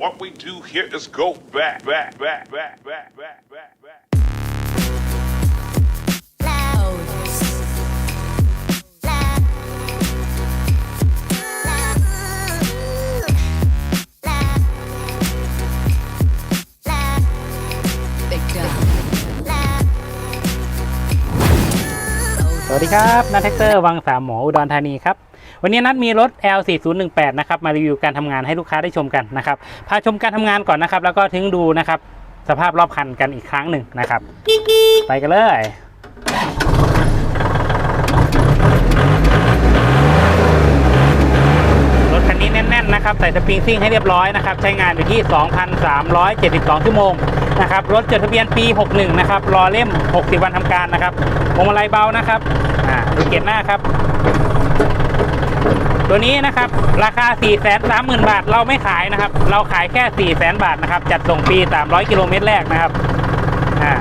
What we do here is go back, back, back, back, back, back, back, back. สวัสดีครับนัทแท็กเตอร์วังสามหมออุดรธานีครับ วันนี้นัดมีรถ L4018 นะครับมารีวิวการทำงานให้ลูกค้าได้ชมกันนะครับพาชมการทำงานก่อนนะครับแล้วก็ถึงดูนะครับสภาพรอบคันกันอีกครั้งหนึ่งนะครับ ไปกันเลยรถคันนี้แน่นๆนะครับใส่สปริงซิ่งให้เรียบร้อยนะครับใช้งานอยู่ที่ 2,372 ชั่วโมงนะครับรถจดทะเบียนปี 61 นะครับรอเล่ม 60 วันทำการนะครับพวงมาลัยเบานะครับอ่าดูเกตหน้าครับ ตัวนี้นะครับราคา 430,000 บาท เราไม่ขายนะครับ เราขายแค่ 400,000บาทนะครับจัดส่งปี300 กิโลเมตรแรกนะครับอ่า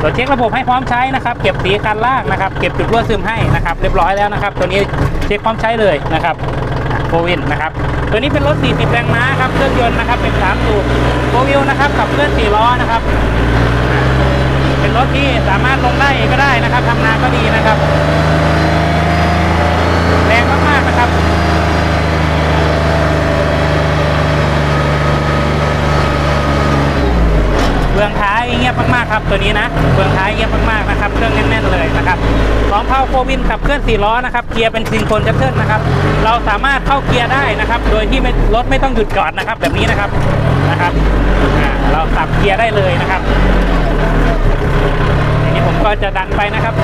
ตรวจเช็คระบบให้พร้อมใช้นะครับ เก็บสีคันลางนะครับ เก็บจุดรั่วซึมให้นะครับ เรียบร้อยแล้วนะครับ ตัวนี้เช็คพร้อมใช้เลยนะครับโฟวินนะครับ ตัวนี้เป็นรถ 40 แรงม้าครับ เครื่องยนต์นะครับ เป็น 3 สูบโฟวิลนะครับ ขับเคลื่อน4ล้อนะครับ เป็นรถที่สามารถลงได้ก็ได้นะครับทำนาก็ดีนะครับ แรงมากๆนะครับ เบืองท้าย ครับ ตัวนี้นะเบืองท้ายเงียบมากๆนะครับ เครื่องแน่นๆเลยนะครับสองเพาโฟวินขับเคลื่อนสี่ล้อนะครับ เกียร์เป็นซิงโครนชัตเทิลนะครับ เราสามารถเข้าเกียร์ได้นะครับ โดยที่รถไม่ต้องหยุดจอดนะครับ แบบนี้นะครับ นะครับเราสับเกียร์ได้เลยนะครับ ทีนี้ผมก็จะดันไปนะครับ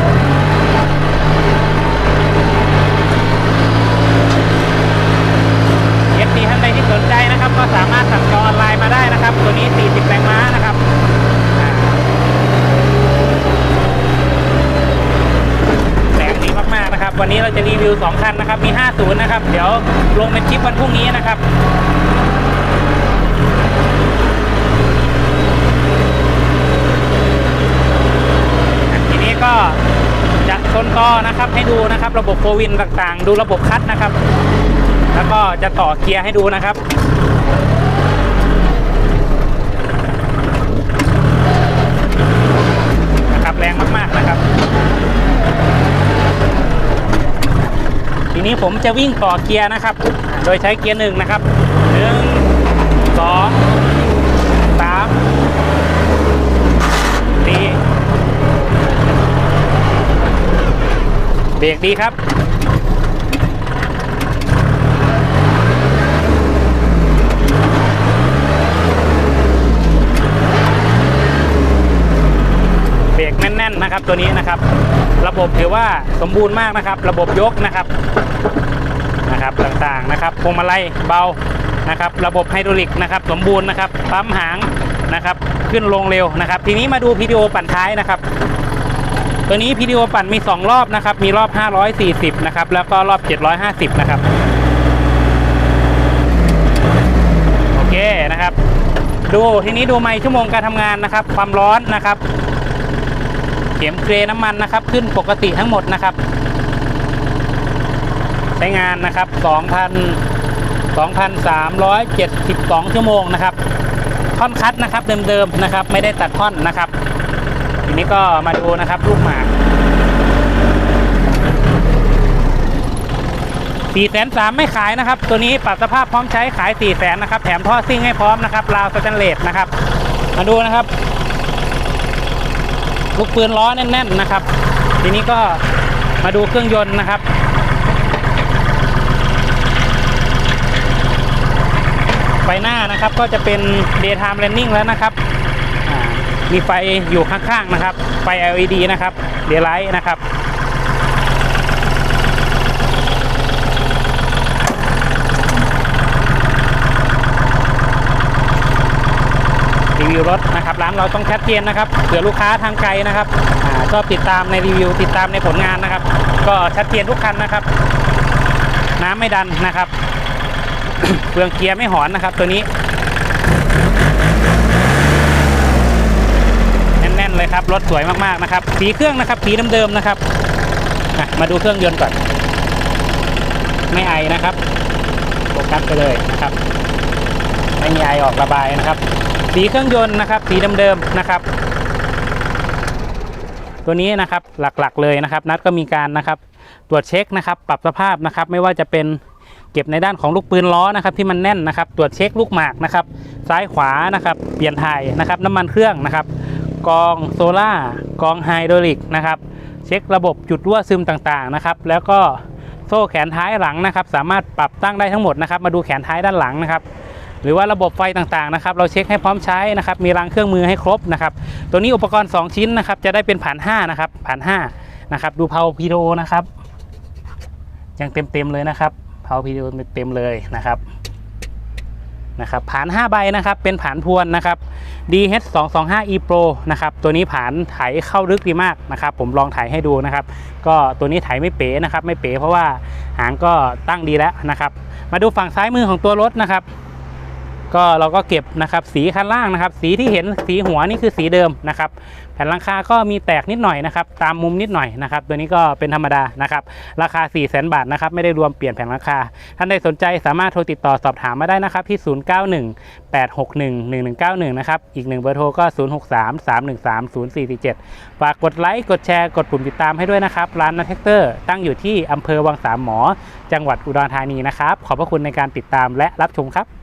เอฟซีท่านใดที่สนใจนะครับ ก็สามารถสั่งจองออนไลน์มาได้นะครับ ตัวนี้ 40 แรงม้านะครับอ่าแรงดีมากๆนะครับ วันนี้เรา จะรีวิว 2 คันนะครับ มี 50 นะครับ เดี๋ยวลงเป็นคลิปวันพรุ่งนี้นะครับทีนี้ก็จะชนกอนะครับ ให้ดูนะครับ ระบบโฟวินต่างๆ ดูระบบคัดนะครับ แล้วก็จะต่อเกียร์ให้ดูนะครับแรงมากๆนะครับ ทีนี้ ผมจะวิ่งต่อเกียร์นะครับ โดยใช้เกียร์หนึ่งนะครับหนึ่งสองสามสี่เบรกดีครับ เบรกแนะครับตัวนี้นะครับ ระบบถือว่าสมบูรณ์มากนะครับ ระบบยกนะครับนะครับต่างๆนะครับพวงมาลัยเบานะครับ ระบบไฮดรอลิกนะครับ สมบูรณ์นะครับปั๊มหางนะครับ ขึ้นลงเร็วนะครับ ทีนี้มาดูพีดีโอปั่นท้ายนะครับ ตัวนี้พีดีโอปั่นมี 2 รอบนะครับ มีรอบ 540 นะครับ แล้วก็รอบ 750 นะครับโอเคนะครับ ดูทีนี้ดูไมล์ชั่วโมงการทำงานนะครับ ความร้อนนะครับ เข็มเกรน้ำมันนะครับ ขึ้นปกติทั้งหมดนะครับ ใช้งานนะครับ 2,000 2,372 ชั่วโมงนะครับ ท่อนคัดนะครับเดิมๆนะครับ ไม่ได้ตัดท่อนนะครับทีนี้ก็มาดูนะครับลูกหมากสี่แสนสามไม่ขายนะครับ ตัวนี้ปรับสภาพพร้อมใช้ขายสี่แสนนะครับ แถมท่อซิ่งให้พร้อมนะครับราวสแตนเลสนะครับ มาดูนะครับ ลูกปืนล้อแน่น ๆนะครับ ทีนี้ก็มาดูเครื่องยนต์นะครับไฟหน้านะครับก็จะเป็น daytime running แล้วนะครับ มีไฟอยู่ข้างๆนะครับ ไฟ LED นะครับเดย์ไลท์นะครับ รีวิวรถนะครับร้านเราต้องชัดเจนนะครับเผื่อลูกค้าทางไกลนะครับอ่าชอบติดตามในรีวิว ติดตามในผลงานนะครับ ก็ชัดเจนทุกคันนะครับ น้ำไม่ดันนะครับเฟืองเกียร์ไม่หอนนะครับ ตัวนี้แน่นๆเลยครับรถสวยมากๆนะครับสีเครื่องนะครับสีเดิมๆนะครับมาดูเครื่องยนต์ก่อน ไม่ไอนะครับโฟกัสไปเลยนะครับไม่มีไอออกระบายนะครับ สีเครื่องยนต์นะครับ สีเดิมๆนะครับ ตัวนี้นะครับหลักๆเลยนะครับ นัดก็มีการนะครับตรวจเช็คนะครับ ปรับสภาพนะครับ ไม่ว่าจะเป็นเก็บในด้านของลูกปืนล้อนะครับ ที่มันแน่นนะครับ ตรวจเช็คลูกหมากนะครับ ซ้ายขวานะครับ เปลี่ยนถ่ายนะครับ น้ำมันเครื่องนะครับ กองโซล่ากองไฮดรอลิกนะครับ เช็คระบบจุดรั่วซึมต่างๆนะครับ แล้วก็โซ่แขนท้ายหลังนะครับ สามารถปรับตั้งได้ทั้งหมดนะครับ มาดูแขนท้ายด้านหลังนะครับ หรือว่าระบบไฟต่างๆนะครับเราเช็คให้พร้อมใช้นะครับมีรางเครื่องมือให้ครบนะครับตัวนี้อุปกรณ์ 2 ชิ้นนะครับจะได้เป็นผ่าน5นะครับผ่าน5นะครับดูเพาพีโดนะครับยังเต็มๆเลยนะครับเพาพีโดเต็มเลยนะครับนะครับผ่าน 5 ใบนะครับเป็นผ่านพวนนะครับ DH 2 2 5 E Pro นะครับตัวนี้ผ่านไถเข้าลึกดีมากนะครับ ผมลองไถให้ดูนะครับ ก็ตัวนี้ไถไม่เป๋นะครับ ไม่เป๋เพราะว่าหางก็ตั้งดีแล้วนะครับ มาดูฝั่งซ้ายมือของตัวรถนะครับ ก็เราก็เก็บนะครับสีคันล่างนะครับ สีที่เห็นสีหัวนี่คือสีเดิมนะครับแผ่นหลังคาก็มีแตกนิดหน่อยนะครับตามมุมนิดหน่อยนะครับ ตัวนี้ก็เป็นธรรมดานะครับ ราคา 4 0 0 0 0 0 บาทนะครับไม่ได้รวมเปลี่ยนแผ่นหลังคา ท่านใดสนใจสามารถโทรติดต่อสอบถามมาได้นะครับที่ 091 861 1191 นะครับ อีกหนึ่งเบอร์โทรก็ 063 313 0447 ฝากกดไลค์กดแชร์กดปุ่มติดตามให้ด้วยนะครับร้านนัทแท็กเตอร์ตั้งอยู่ที่อำเภอวังสามหมอ จังหวัดอุดรธานีนะครับขอบพระคุณในการติดตามและรับชมครับ